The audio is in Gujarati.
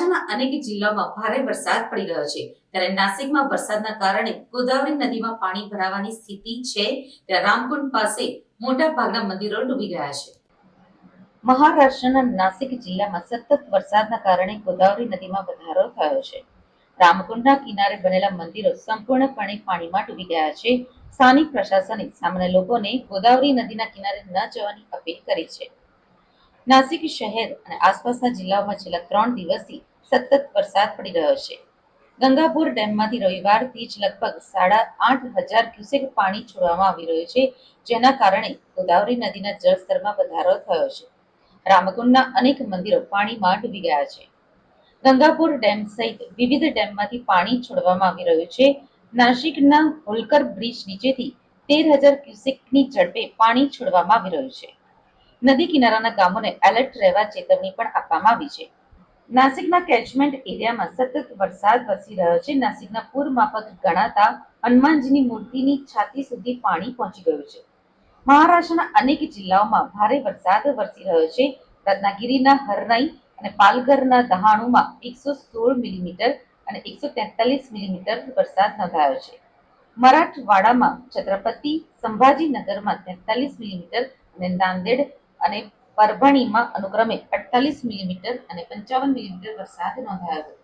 અનેક જિલ્લાઓમાં ભારે વરસાદ પડી રહ્યો છે. ત્યારે નાસિકમાં વરસાદના કારણે ગોદાવરી નદીમાં પાણી ભરાવાની સ્થિતિ છે. ત્યારે રામકુંડ પાસે મોટા ભાગના મંદિરો ડૂબી ગયા છે. મહારાષ્ટ્રના નાસિક જિલ્લામાં સતત વરસાદના કારણે ગોદાવરી નદીમાં વધારો થયો છે. રામકુંડના કિનારે બનેલા મંદિરો સંપૂર્ણપણે પાણીમાં ડૂબી ગયા છે. સ્થાનિક પ્રશાસને સામાન્ય લોકોને ગોદાવરી નદીના કિનારે ન જવાની અપીલ કરી છે. નાસિક શહેર અને આસપાસના જિલ્લાઓમાં છેલ્લા ત્રણ દિવસથી સતત વરસાદ પડી રહ્યો છે. ગંગાપુર ડેમમાંથી રવિવારથી જ લગભગ સાડા આઠ હજાર ક્યુસેક પાણી છોડવામાં આવી રહ્યું છે, જેના કારણે ગોદાવરી નદીના જળસ્તરમાં વધારો થયો છે. રામકુંડના અનેક મંદિરો પાણીમાં ડૂબી ગયા છે. ગંગાપુર ડેમ સહિત વિવિધ ડેમમાંથી પાણી છોડવામાં આવી રહ્યું છે. નાસિકના હોલકર બ્રિજ નીચેથી તેર હજાર ક્યુસેકની ઝડપે પાણી છોડવામાં આવી રહ્યું છે. નદી કિનારાના ગામોને એલર્ટ રહેવા ચેતવણી પણ આપવામાં આવી છે. નાસિકના કેચમેન્ટ એરિયામાં સતત વરસાદ વરસી રહ્યો છે. નાસિકના પૂર માફક ગણાતા હનુમાનજીની મૂર્તિની છાતી સુધી પાણી પહોંચી ગયું છે. મહારાષ્ટ્રના અનેક જિલ્લાઓમાં ભારે વરસાદ વરસી રહ્યો છે. રત્નાગીરીના હરનાઈ અને પાલઘરના દહાણુમાં એકસો સોળ મિલીમીટર અને એકસો તેતાલીસ મિલીમીટર વરસાદ નોંધાયો છે. મરાઠવાડામાં છત્રપતિ સંભાજીનગરમાં તેતાલીસ મિલીમીટર અને નાંદેડ અને પરભણીમાં અનુક્રમે અડતાલીસ મિલીમીટર અને પંચાવન મિલીમીટર વરસાદ નોંધાયો હતો